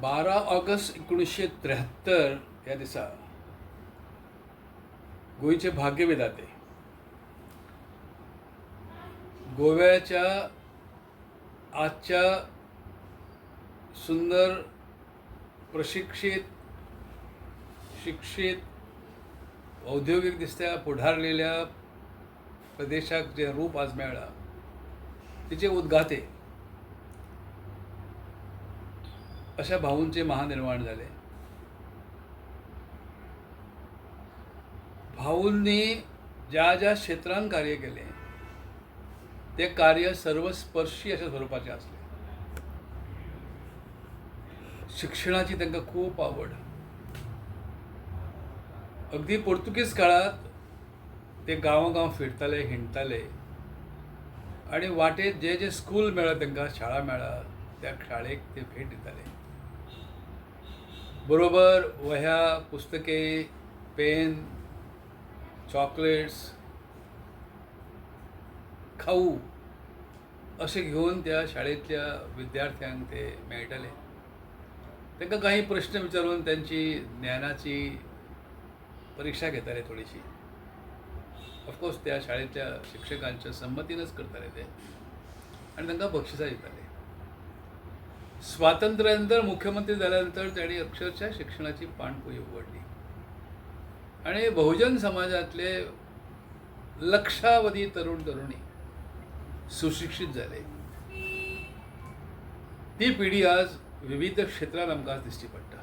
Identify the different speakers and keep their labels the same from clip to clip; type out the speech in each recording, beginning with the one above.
Speaker 1: बारा ऑगस्ट एकोणीसशे त्र्याहत्तर या दिसा गोंयचे भाग्यविधाते गोव्याच्या आजच्या सुंदर प्रशिक्षित शिक्षित औद्योगिक दिसत्या पुढारलेल्या प्रदेशाक जे रूप आज मेळ्ळा तिचे उद्गाते अशा भाऊंचे महानिर्माण झाले. भाऊंनी ज्या ज्या क्षेत्रांत कार्य केले ते कार्य सर्वस्पर्शी अशा स्वरूपाचे असले. शिक्षणाची तांकां खूप आवड. अगदी पोर्तुगीज काळात ते गांवोगांव फिरताले हिंडताले आणि वाटेत जे जे स्कूल मेळत तांकां शाळा मेळ्ळा त्या शाळेक ते भेट दिताले. बरोबर वह्या पुस्तके पेन चॉकलेट्स खाऊ असे घेऊन त्या शाळेतल्या विद्यार्थ्यांक ते मेळटले तांकां काही प्रश्न विचारून त्यांची ज्ञानाची परीक्षा घेताले थोडीशी. ऑफकोर्स त्या शाळेतल्या शिक्षकांच्या संमतीनच करताले ते. आणि तांकां बक्षिसां दिताले. स्वातंत्र्यानंतर मुख्यमंत्री झाल्यानंतर त्यांनी अक्षरशः शिक्षणाची पाणपोई उघडली. आणि बहुजन समाजातले लक्षावधी तरुण तरुणी सुशिक्षित झाले. ती पिढी आज विविध क्षेत्रात आमकां दिश्टी पडटा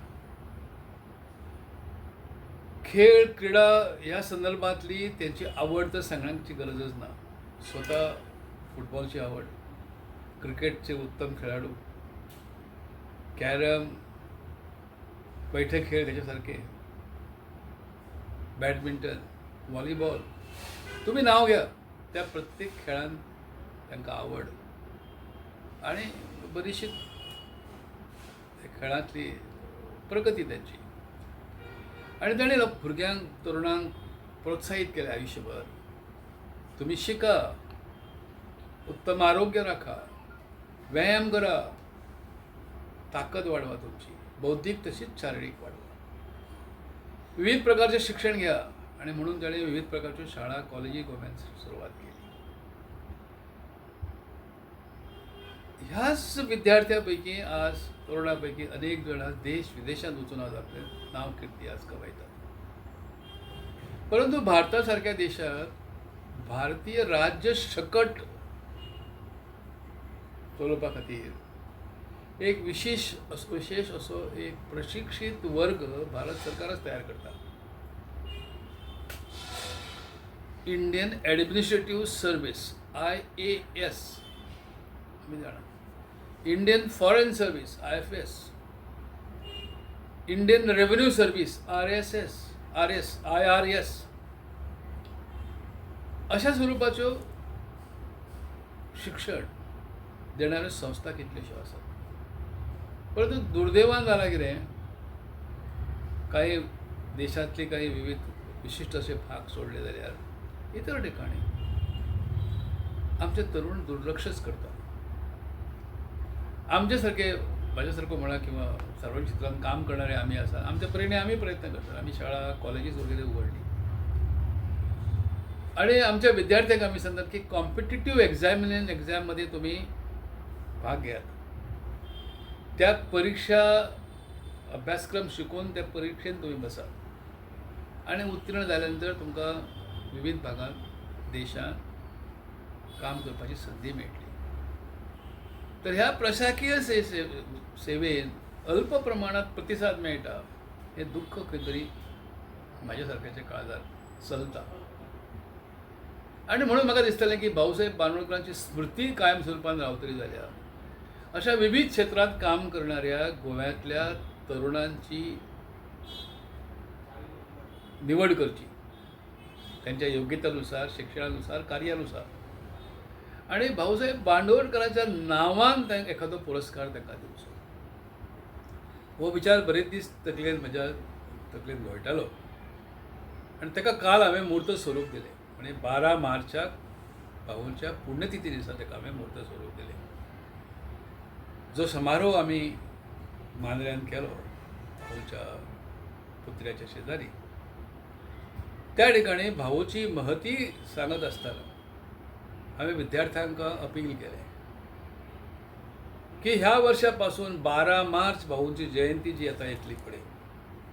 Speaker 1: खेळ क्रीडा ह्या संदर्भातली त्यांची आवड तर सांगण्याची गरजच ना. स्वतः फुटबॉलची आवड क्रिकेटचे उत्तम खेळाडू कॅरम बैठक खेळ त्याच्यासारखे. Badminton volleyball. तुम्ही नाव घ्या. त्या प्रत्येक खेळांत तांकां आवड. आणि बरीचशी खेळांतली प्रगती त्यांची. आणि ताणें भुरग्यांक तरुणांक प्रोत्साहीत केले आयुष्यभर. तुम्ही शिका. उत्तम आरोग्य राखा. व्यायाम करा. ताकद वाढवा तुमची. बौद्धिक तशीच शारीरिक वाढवा. विविध प्रकारचे शिक्षण घ्या आणि म्हणून त्याने विविध प्रकारच्या शाळा कॉलेजी गोव्यात सुरुवात केली. ह्याच विद्यार्थ्यापैकी आज तरुणापैकी अनेक जण देश विदेशात वचून आज आपले नाव कीर्ती आज कमयतात परंतु भारतासारख्या देशात भारतीय राज्य शकट चलोवपा खातीर एक विशेष अस- विशेष असो एक प्रशिक्षित वर्ग भारत सरकारच तयार करता Indian administrative service I A S आम्ही जाणा Indian foreign service I F S. Indian revenue service R S S R S I R S. अशा स्वरूपाच्यो शिक्षण देणाऱ्यो संस्था कितल्योश्यो आसात परंतु दुर्दैवान जाला कितें काही देशांतले काही विविध विशिष्ट असे भाग सोडले जाल्यार इतर ठिकाणी. आमचे तरुण दुर्लक्षच करतात. आमच्यासारखे माझ्यासारखं म्हणा किंवा सार्वजनिक क्षेत्रात काम करणारे आम्ही असा आमच्या परीने आम्ही प्रयत्न करतो आम्ही शाळा कॉलेजेस वगैरे उघडली. आणि आमच्या विद्यार्थ्यांक आम्ही सांगतात की कॉम्पिटिटिव्ह एक्झामिनेशन एक्झाममध्ये तुम्ही भाग घ्या. त्या परीक्षा अभ्यासक्रम शिकून त्या परीक्षेत तुम्ही बसा आणि उत्तीर्ण झाल्यानंतर तुमकां विविध भागांत देशांत काम करपाची संदी मेळटली तर ह्या प्रशाकीय से सेवेन अल्प प्रमाणात प्रतिसाद मेळटा हे दुःख खंय तरी म्हाज्या सारख्याच्या काळजार चलता आणि म्हणून म्हाका दिसतालें की भाऊसाहेब बांदोडकरांची स्मृती कायम स्वरुपान रावतली जाल्या अशा विविध क्षेत्रात काम करणाऱ्या गोव्यातल्या तरुणांची निवड करची. त्यांच्या योग्यतेनुसार शिक्षणानुसार कार्यानुसार. आणि भाऊसाहेब बांदोडकरांच्या नांवान तांकां एखादो पुरस्कार तांकां दिवचो हो विचार बरेच दीस तकलेन म्हज्या तकलेन घोळटालो आणि ताका काल हांवें मूर्त स्वरूप दिलें. म्हणजे बारा मार्चाक भाऊंच्या पुण्यतिथी दिसा ताका हांवें मूर्त स्वरूप दिलें. जो समारोह आमी मांदऱ्यान केलो भाऊच्या पुत्र्याच्या शेजारी त्या ठिकाणी भाऊची महती सांगत असताना आम्ही विद्यार्थ्यांका अपील केले की ह्या वर्षापासून बारा मार्च भाऊंची जयंती जी आता येतली पुढे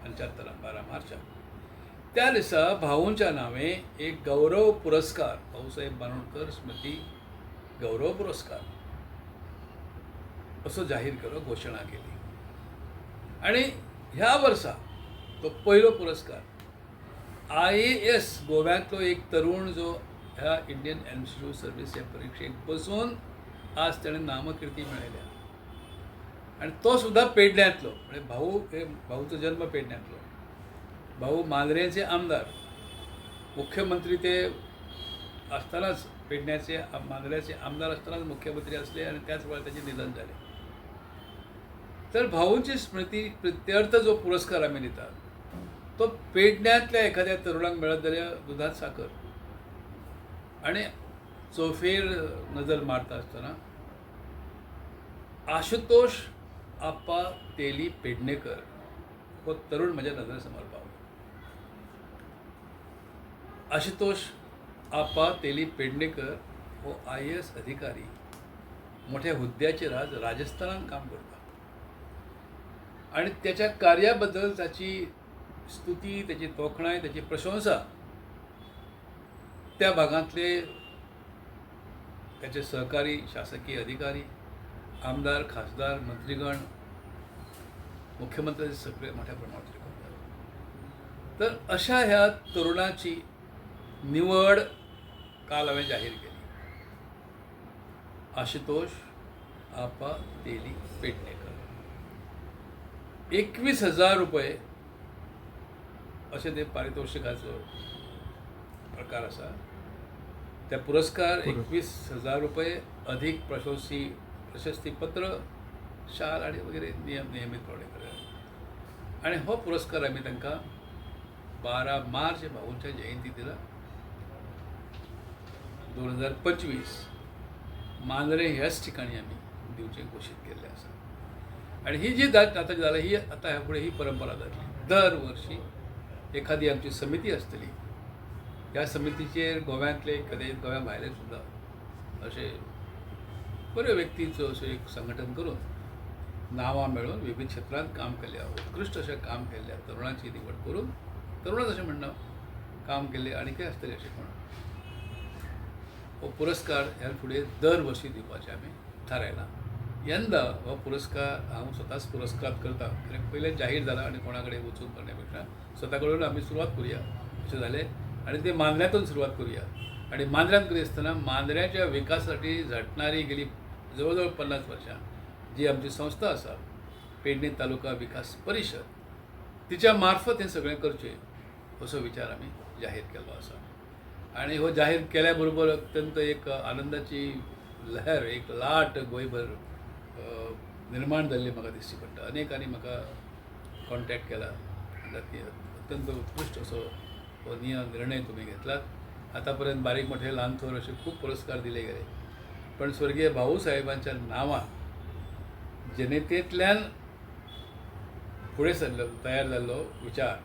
Speaker 1: पंच्याहत्तरा बारा मार्चाक त्या दिसा भाऊंच्या नावे एक गौरव पुरस्कार भाऊसाहेब बांदोडकर स्मृती गौरव पुरस्कार असो जाहीर करत घोषणा केली. आणि ह्या वर्सा तो पहिलो पुरस्कार. आय ए एस गोव्यातलो एक तरुण जो ह्या इंडियन इन्स्टिट्यूट सर्व्हिस ह्या परीक्षेक बसून आज त्याने नामकिर्ती मिळयल्या आणि तो सुद्धा पेडण्यातलो. म्हणजे भाऊ हे भाऊचा जन्म पेडण्यातलो. भाऊ मांद्रेचे आमदार. मुख्यमंत्री ते असतानाच पेडण्याचे मांद्र्याचे आमदार असतानाच मुख्यमंत्री असले आणि त्याच वेळा त्याचे निधन झाले. तर भाऊंची स्मृती प्रित्यर्थ जो पुरस्कार आम्ही दितात तो पेडण्यातल्या एखाद्या तरुणांक मेळत जाल्यार दुधात साखर. आणि चौफेर नजर मारता असताना आशुतोष आप्पा तेली पेडणेकर हो तरुण माझ्या नजरेसमोर पाव आशुतोष आप्पा तेली पेडणेकर हो आय ए एस अधिकारी मोठ्या हुद्द्याचेर आज राजस्थानात काम करता. आणि त्याच्या कार्याबद्दल त्याची स्तुती त्याची तोखणाय त्याची प्रशंसा त्या भागातले त्याचे सहकारी शासकीय अधिकारी आमदार खासदार मंत्रीगण मुख्यमंत्र्यांचे सगळे मोठ्या प्रमाणात करतात. तर अशा ह्या तरुणाची निवड काल हांवें जाहीर केली. आशुतोष आपा तेली पेडणेकर एकवीस हजार रुपये अशें ते पारितोषिकाचो प्रकार आसा त्या पुरस्कार एकवीस हजार रुपये अधिक प्रशस्ती प्रशस्तीपत्र शाल आणि वगैरे नियम नियमितपणे करतात आणि हो पुरस्कार आम्ही तांकां बारा मार्च भाऊंच्या जयंती दिला दोन हजार पंचवीस मांद्रे ह्याच ठिकाणी आम्ही दिवचे घोषित केले आसा आणि ही जी जात आता जाल्या ही आता ह्यापुढे ही परंपरा जातली दरवर्षी एखादी आमची समिती असतली या समितीचेर गोव्यांतले कदाचित गोव्या भायले सुद्धा असे बऱ्यो व्यक्तींचो अशें एक संघटन करून नांवां मेळून विविध क्षेत्रांत काम केल्या उत्कृश्ट अशें काम केल्ल्या तरुणांची निवड करून तरुणच अशें म्हणणं काम केले आनी कितें आसतलें अशें म्हणून हो पुरस्कार ह्या फुडें दर वर्षी दिवपाचें आमी थारायलां यंदा हो पुरस्कार हांव स्वताच पुरस्कार करता कारण पहिले जाहीर जाला आनी कोणा कडेन वचून करण्या स्वतःकडून स्वता सुरुवात आमी सुरवात करुया अशें जालें आनी ते मांद्र्यांतून सुरवात करुया. आनी मांद्र्यांत करीत आसतना मांद्र्याच्या विकासासाठी झटणारी गेली जवळ जवळ पन्नास वर्सां जी आमची संस्था आसा पेडणे तालुका विकास परिशद तिच्या मार्फत हें सगळें करचें असो विचार आमी जाहीर केला आसा आनी हो जाहीर केल्या बरोबर अत्यंत एक आनंदाची लहर एक लाट गोंयभर निर्माण जाल्ली म्हाका दिसची पडटा अनेकांनी म्हाका कॉन्टॅक्ट केला. अत्यंत उत्कृश्ट असो हो नियम निर्णय तुम्ही घेतलात. आतापर्यंत बारीक मोठे ल्हान थोर असे खूप पुरस्कार दिले गेले. पण स्वर्गीय भाऊ साहेबांच्या नांवान जनतेंतल्यान फुडें सरलो तयार जाल्लो विचार.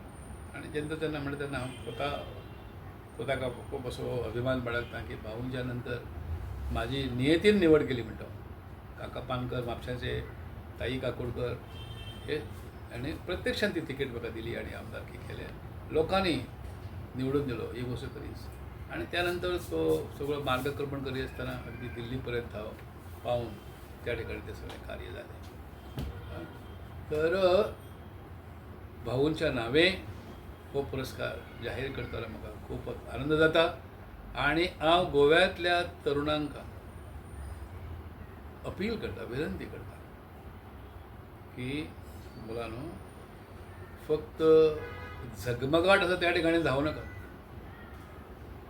Speaker 1: आनी जेन्ना तेन्ना म्हणटा तेन्ना हांव स्वता स्वताक खूप असो अभिमान बाळगता की भाऊंच्या नंतर माझी नियतीन निवड केली म्हणतो. काका पानकर म्हापशाचे ताई काकोडकर हे आणि प्रत्यक्षात ती तिकीट म्हाका दिली आणि आमदारकी केले. लोकांनी निवडून दिलो ही गोष्ट करीस आणि त्यानंतर तो सगळं मार्गक्रमण करीत असताना अगदी दिल्लीपर्यंत पाहून पावून त्या ठिकाणी ते सगळे कार्य झाले. तर भाऊंच्या नावे हो पुरस्कार जाहीर करताना म्हाका खूप आनंद जाता. आणि हांव गोव्यातल्या तरुणांक अपील करता विनंती करता की मुलांनो फक्त झगमगाट आसा त्या ठिकाणी जाऊ नका.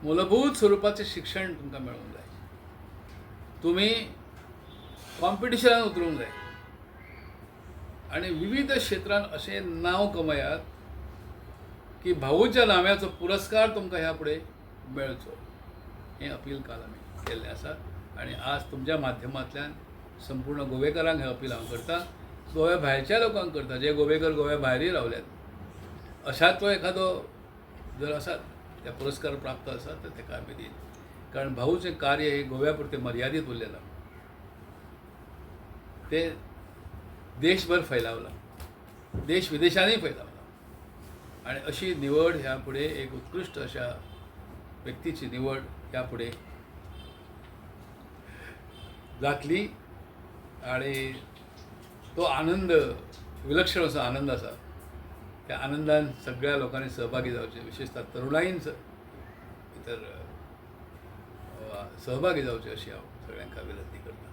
Speaker 1: मूलभूत स्वरूपाचे शिक्षण तुमकां मेळूंक जाय तुमी कॉम्पिटिशनात उतरूंक जाय आणि विविध क्षेत्रांत अशें नांव कमयात की भाऊच्या नाव्याचो पुरस्कार तुमकां ह्या फुडें मेळचो हें अपील काल आमी केल्लें आसा आनी आज तुमच्या माध्यमांतल्यान संपूर्ण गोवेकारांक हें अपील हांव करतां गोव्या भायरच्या लोकांक करता जे गोवेकर गोव्या भायरय रावल्यात. अशातलो एखादो जर आसात त्या पुरस्कार प्राप्त आसात तर ताका आमी दीत कारण भाऊचें कार्य हे गोव्या पुरतें मर्यादीत उरलें ना ते देशभर फैलावलां. देश विदेशांनी फैलावला. आनी अशी निवड ह्या फुडें एक उत्कृश्ट अशा व्यक्तीची निवड ह्या फुडें जातली आणि तो आनंद विलक्षण असो आनंद आसा त्या आनंदान सगळ्या लोकांनी सहभागी जावचे. विशेषतः तरुणाईन इतर सहभागी जावचे अशी हांव सगळ्यांका विनंती करता.